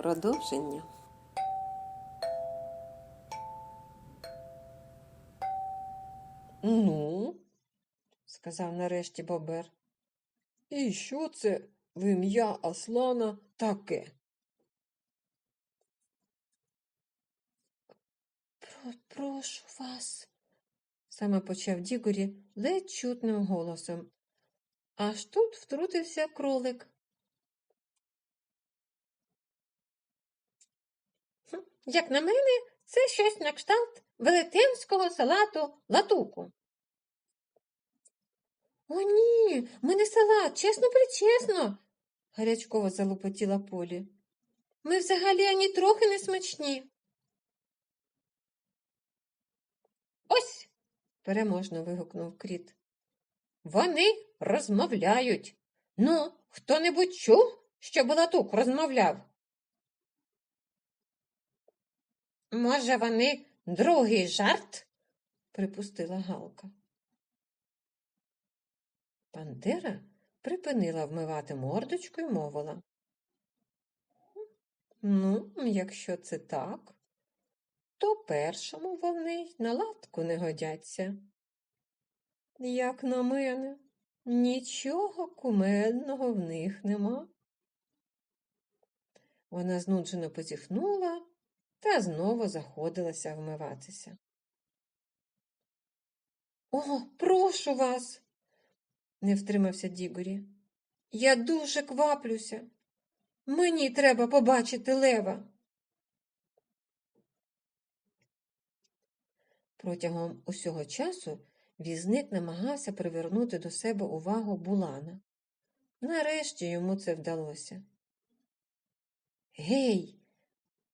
Продовження. Ну, сказав нарешті Бобер. І що це в ім'я Аслана таке? Про- прошу вас, саме почав Дігорі ледь чутним голосом. Аж тут втрутився кролик. Як на мене, це щось на кшталт велетенського салату латуку. О, ні, ми не салат, чесно причесно, гарячково залопотіла Полі. Ми взагалі ані трохи не смачні. Ось. переможно вигукнув кріт. Вони розмовляють. Ну, хто-небудь чув, що Балатук розмовляв? Може, вони другий жарт? припустила Галка. Пантера припинила вмивати мордочку і мовила. Ну, якщо це так, то першому вони й на латку не годяться. Як на мене, нічого кумедного в них нема. Вона знуджено позіхнула та знову заходилася вмиватися. О, прошу вас, не втримався Дігорі. Я дуже кваплюся. Мені треба побачити лева. Протягом усього часу візник намагався привернути до себе увагу Булана. Нарешті йому це вдалося. Гей,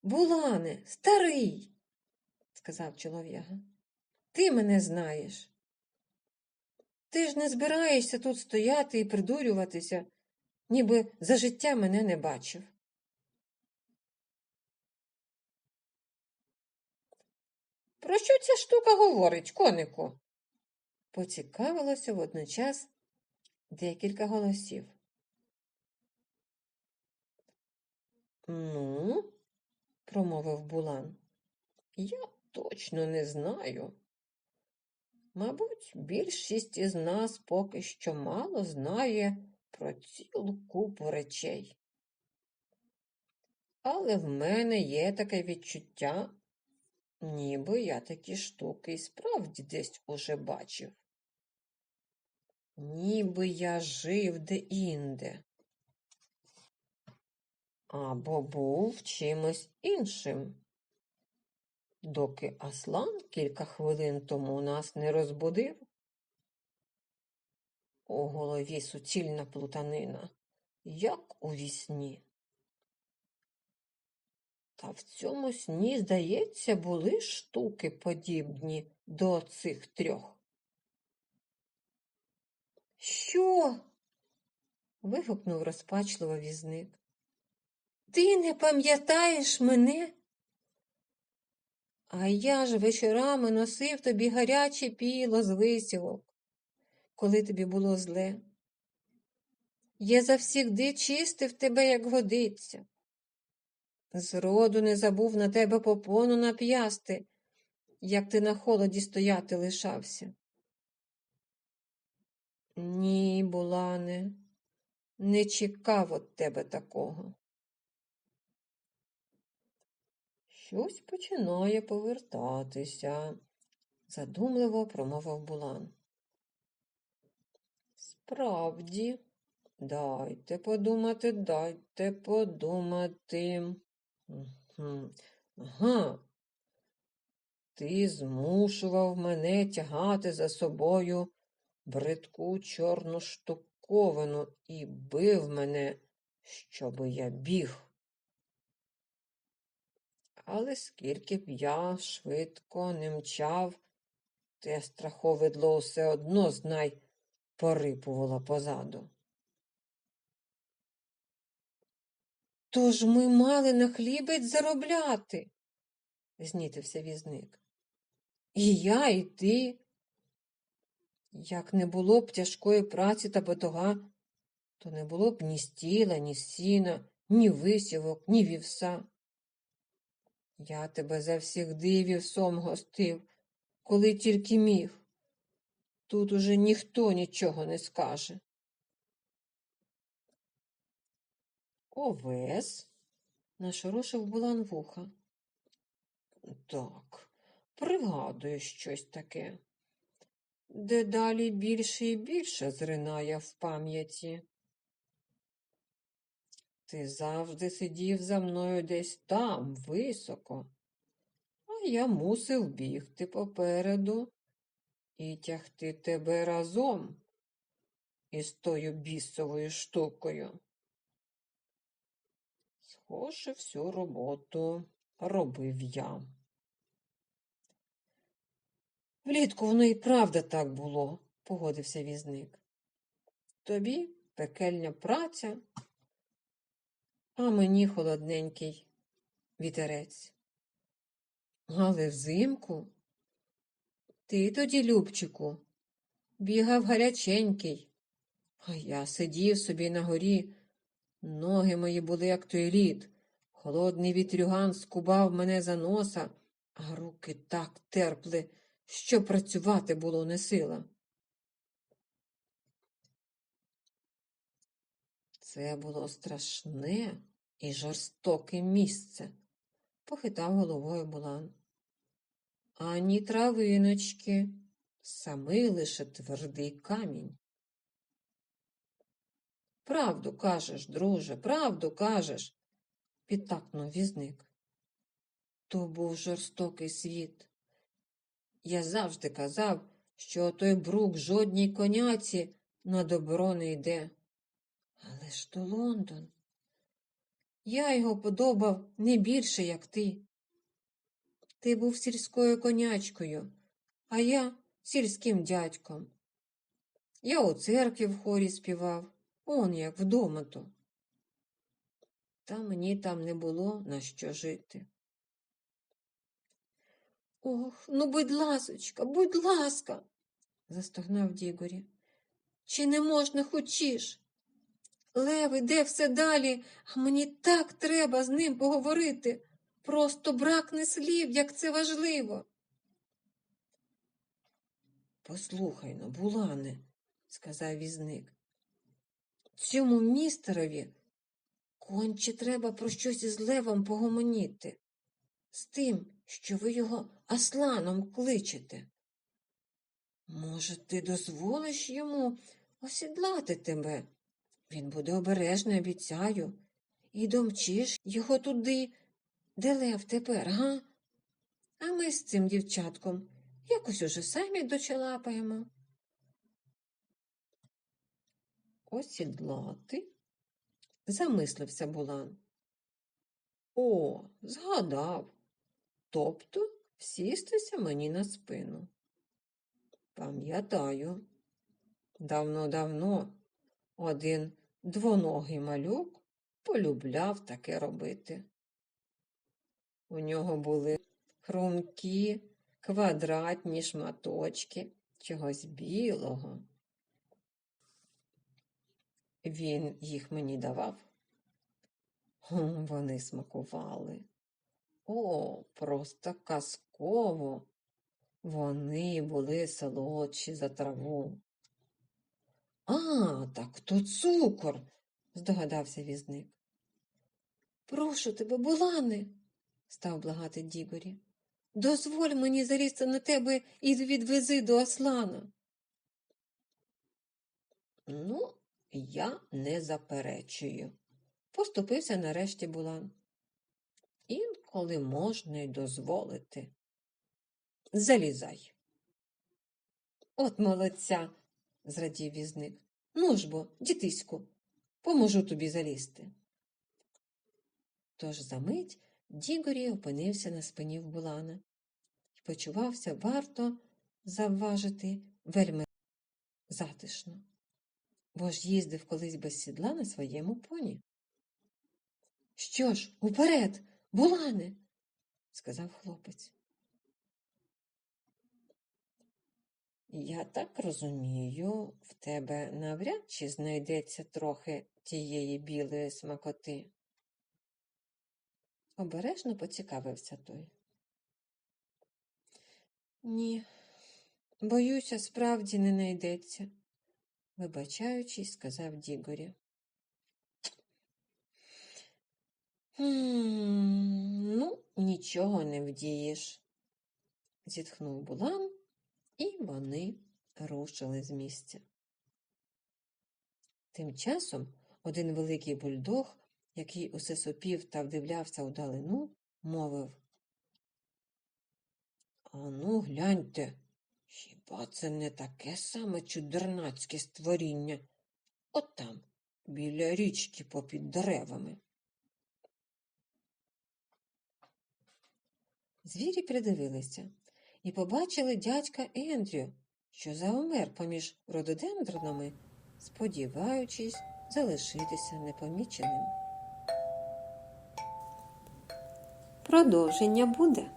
Булане, старий, сказав чолов'яга, ти мене знаєш. Ти ж не збираєшся тут стояти і придурюватися, ніби за життя мене не бачив. Про що ця штука говорить, конику? Поцікавилося водночас декілька голосів. Ну, промовив Булан, я точно не знаю. Мабуть, більшість із нас поки що мало знає про цілу купу речей. Але в мене є таке відчуття, ніби я такі штуки і справді десь уже бачив. Ніби я жив де-інде. Або був чимось іншим. Доки Аслан кілька хвилин тому нас не розбудив. У голові суцільна плутанина, як у вісні. Та в цьому сні, здається, були штуки подібні до цих трьох. Що? вигукнув розпачливо візник. Ти не пам'ятаєш мене? А я ж вечорами носив тобі гаряче піло з висівок, коли тобі було зле. Я завсігди чистив тебе, як годиться. Зроду не забув на тебе попону нап'ясти, як ти на холоді стояти лишався. Ні, Булане, не чекав від тебе такого. Щось починає повертатися, задумливо промовив Булан. Справді, дайте подумати, дайте подумати. Мгм. Ага. Ти змушував мене тягати за собою бридку чорну штуковину і бив мене, щоби я біг. Але скільки б я швидко не мчав, те страховидло все одно, знай, порипувало позаду. Тож ми мали на хлібець заробляти, знітився візник. І я, і ти. Як не було б тяжкої праці та батога, то не було б ні стіла, ні сіна, ні висівок, ні вівса. Я тебе завсігди вівсом гостив, коли тільки міг. Тут уже ніхто нічого не скаже. Овес, нашорошив Булан вуха. Так, пригадую щось таке. Дедалі більше і більше зринає в пам'яті. Ти завжди сидів за мною десь там, високо, а я мусив бігти попереду і тягти тебе разом із тою бісовою штукою. Схоже, всю роботу робив я. Влітку воно і правда так було, погодився візник. Тобі пекельня праця, а мені холодненький вітерець. Але взимку ти тоді, Любчику, бігав гаряченький, а я сидів собі на горі, ноги мої були, як той лід, холодний вітрюган скубав мене за носа, а руки так терпли, що працювати було не сила. Це було страшне і жорстоке місце, похитав головою Булан. Ані травиночки, самий лише твердий камінь. Правду кажеш, друже, правду кажеш, підтакнув візник. То був жорстокий світ. Я завжди казав, що той брук жодній коняці на добро не йде. Але ж то Лондон. Я його подобав не більше, як ти. Ти був сільською конячкою, а я сільським дядьком. Я у церкві в хорі співав, он як вдома то. Та мені там не було на що жити. Ох, ну будь ласочка, будь ласка, застогнав Дігорі. Чи не можна хочеш? Лев іде все далі, а мені так треба з ним поговорити. Просто бракне слів, як це важливо. Послухай но, Булане, сказав візник. Цьому містерові конче треба про щось із левом погомоніти, з тим, що ви його Асланом кличете. Може, ти дозволиш йому осідлати тебе? Він буде обережний, обіцяю, і домчиш його туди, де лев тепер, га? А ми з цим дівчатком якось уже самі дочалапаємо. Осідлати? замислився Булан. О, згадав. Тобто сістися мені на спину. Пам'ятаю, давно-давно один двоногий малюк полюбляв таке робити. У нього були хрумкі, квадратні шматочки чогось білого. Він їх мені давав. Вони смакували. О, просто казково. Вони були солодші за траву. А, так то цукор, здогадався візник. Прошу тебе, Булане, став благати Дігорі. Дозволь мені залізти на тебе і відвези до Аслана. Ну, я не заперечую, поступився нарешті Булан. Інколи можна й дозволити. Залізай. От молодця, зрадів візник. Ну ж бо, дітиську, поможу тобі залізти. Тож за мить Дігорі опинився на спині в Булана і почувався варто завважити вельми затишно, бо ж їздив колись без сідла на своєму поні. Що ж, уперед, Булане, сказав хлопець. Я так розумію, в тебе навряд чи знайдеться трохи тієї білої смакоти. обережно поцікавився той. Ні, боюся, справді не найдеться, вибачаючись, сказав Дігорі. Ну, нічого не вдієш, зітхнув Булан, і вони рушили з місця. Тим часом один великий бульдог, який усе сопів та вдивлявся вдалину, мовив Ану, гляньте, хіба це не таке саме чудернацьке створіння? От там, біля річки попід деревами. Звірі придивилися і побачили дядька Ендрю, що заумер поміж рододендронами, сподіваючись залишитися непоміченим. Продовження буде.